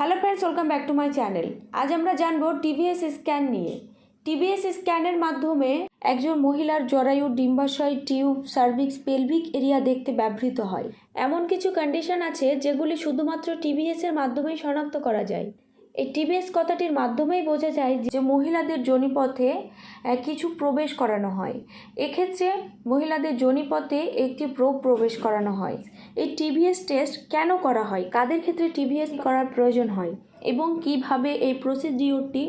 Hello friends welcome back to my channel আজ আমরা জানব টিভিএস স্ক্যান নিয়ে। টিভিএস স্ক্যানের মাধ্যমে একজন মহিলার জরায়ু ডিম্বাশয় টিউব সার্ভিক্স পেলভিক এরিয়া দেখতে ব্যবহৃত হয়। এমন কিছু কন্ডিশন আছে যেগুলি শুধুমাত্র টিভিএস এর মাধ্যমেই শনাক্ত করা যায়। এই টিবিএস কথাটির মাধ্যমেই বোঝা যায় যে মহিলাদের যোনিপথে আহ, কিছু প্রবেশ করানো হয়। এক্ষেত্রে মহিলাদের যোনিপথে একটি প্রোব প্রবেশ করানো হয়। এই টিভিএস টেস্ট কেন করা হয়? কাদের ক্ষেত্রে টিবিএস করার প্রয়োজন হয়? এবং কীভাবে এই প্রসিডিওরটি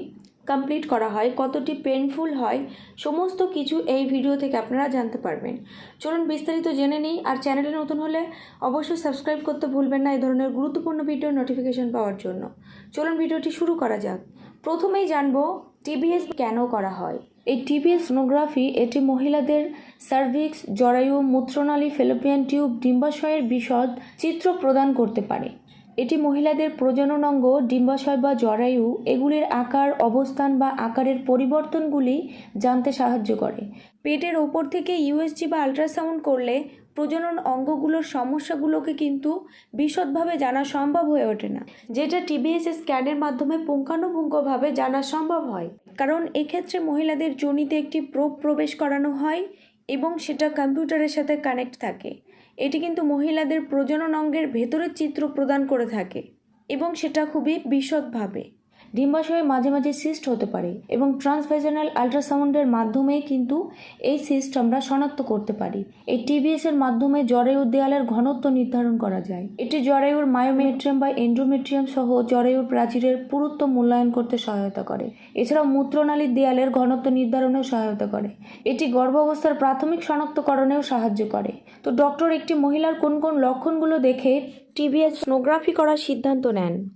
কমপ্লিট করা হয়? কতটি পেনফুল হয়? সমস্ত কিছু এই ভিডিও থেকে আপনারা জানতে পারবেন। চলুন বিস্তারিত জেনে নিই। আর চ্যানেলে নতুন হলে অবশ্যই সাবস্ক্রাইব করতে ভুলবেন না এই ধরনের গুরুত্বপূর্ণ ভিডিও নোটিফিকেশন পাওয়ার জন্য। চলুন ভিডিওটি শুরু করা যাক। প্রথমেই জানব টিবিএস কেন করা হয়? এই টিবিএস সোনোগ্রাফি এটি মহিলাদের সার্ভিক্স, জরায়ু, মূত্রনালী, ফেলোপিয়ান টিউব, ডিম্বাশয়ের বিশদ চিত্র প্রদান করতে পারে। এটি মহিলাদের প্রজনন অঙ্গ ডিম্বাশয় বা জরায়ু, এগুলির আকার, অবস্থান বা আকারের পরিবর্তনগুলি জানতে সাহায্য করে। পেটের ওপর থেকে ইউএসজি বা আল্ট্রাসাউন্ড করলে প্রজনন অঙ্গগুলোর সমস্যাগুলোকে কিন্তু বিশদভাবে জানা সম্ভব হয়ে ওঠে না, যেটা টিবিএস স্ক্যানের মাধ্যমে পুঙ্খানুপুঙ্খভাবে জানা সম্ভব হয়। কারণ এক্ষেত্রে মহিলাদের জনিতে একটি প্রোব প্রবেশ করানো হয় এবং সেটা কম্পিউটারের সাথে কানেক্ট থাকে। এটি কিন্তু মহিলাদের প্রজনন অঙ্গের ভেতরের চিত্র প্রদান করে থাকে এবং সেটা খুবই বিশদভাবে। ডিম্বাশয়ে মাঝে মাঝে সিস্ট হতে পারে এবং ট্রান্সভেজনাল আল্ট্রাসাউন্ডের মাধ্যমে কিন্তু এই সিস্ট আমরা শনাক্ত করতে পারি। এই টিবিএস এর মাধ্যমে জরায়ুর দেয়ালের ঘনত্ব নির্ধারণ করা যায়। এটি জরায়ুর মায়োমেট্রিয়াম বা এন্ড্রোমেট্রিয়াম সহ জরায়ুর প্রাচীরের পুরুত্ব মূল্যায়ন করতে সহায়তা করে। এছাড়াও মূত্রনালীর দেয়ালের ঘনত্ব নির্ধারণেও সহায়তা করে। এটি গর্ভাবস্থার প্রাথমিক শনাক্তকরণেও সাহায্য করে। তো ডক্টর, একটি মহিলার কোন কোন লক্ষণগুলো দেখে টিবিএস সোনোগ্রাফি করার সিদ্ধান্ত নেন?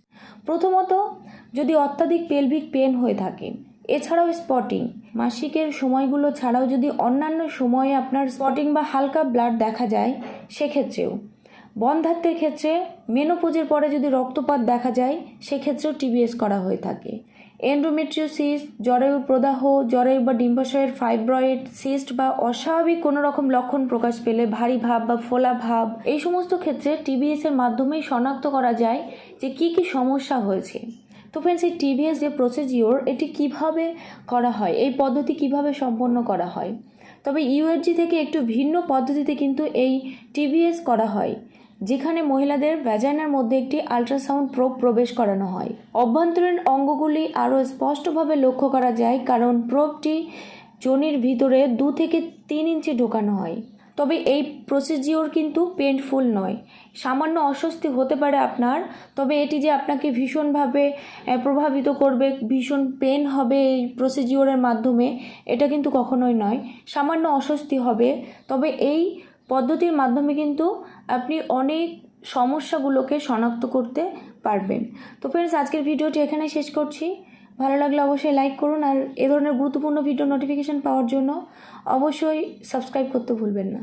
প্রথমত যদি অত্যাধিক পেলভিক পেন হয়ে থাকে। এছাড়াও স্পটিং মাসিকের সময়গুলো ছাড়াও যদি অন্যান্য সময়ে আপনার স্পটিং বা হালকা ব্লাড দেখা যায়, সেক্ষেত্রেও। বন্ধাত্বের ক্ষেত্রে মেনোপোজের পরে যদি রক্তপাত দেখা যায়, সেক্ষেত্রেও টিবিএস করা হয়ে থাকে। এন্ডোমেট্রিওসিস জরায়ুর প্রদাহ জরায়ু বা ডিম্বাশয়ের ফাইব্রয়েড সিস্ট বা অস্বাভাবিক কোনো রকম লক্ষণ প্রকাশ পেলে ভারী ভাব বা ফোলা ভাব, এই সমস্ত ক্ষেত্রে টিবিএস এর মাধ্যমেই শনাক্ত করা যায় যে কি কি সমস্যা হয়েছে। তো ফ্রেন্ডস এই টিবিএস যে প্রসিজিওর এটি কীভাবে করা হয়? এই পদ্ধতি কীভাবে সম্পন্ন করা হয়? তবে ইউএসজি থেকে একটু ভিন্ন পদ্ধতিতে কিন্তু এই টিভিএস করা হয়, যেখানে মহিলাদের ভ্যাজাইনার মধ্যে একটি আল্ট্রাসাউন্ড প্রোব প্রবেশ করানো হয়। অভ্যন্তরীণ অঙ্গগুলি আরও স্পষ্টভাবে লক্ষ্য করা যায়, কারণ প্রোবটি যোনির ভিতরে দু থেকে তিন ইঞ্চি ঢোকানো হয়। তবে এই প্রসিজিওর কিন্তু পেনফুল নয়। সামান্য অস্বস্তি হতে পারে আপনার, তবে এটি যে আপনাকে ভীষণভাবে প্রভাবিত করবে, ভীষণ পেন হবে এই প্রসিজিওরের মাধ্যমে, এটা কিন্তু কখনোই নয়। সামান্য অস্বস্তি হবে, তবে এই পদ্ধতির মাধ্যমে কিন্তু আপনি অনেক সমস্যাগুলোকে শনাক্ত করতে পারবেন। তো ফ্রেন্ডস আজকের ভিডিওটি এখানে শেষ করছি। ভালো লাগলে অবশ্যই লাইক করুন আর এ ধরনের গুরুত্বপূর্ণ ভিডিও নোটিফিকেশান পাওয়ার জন্য অবশ্যই সাবস্ক্রাইব করতে ভুলবেন না।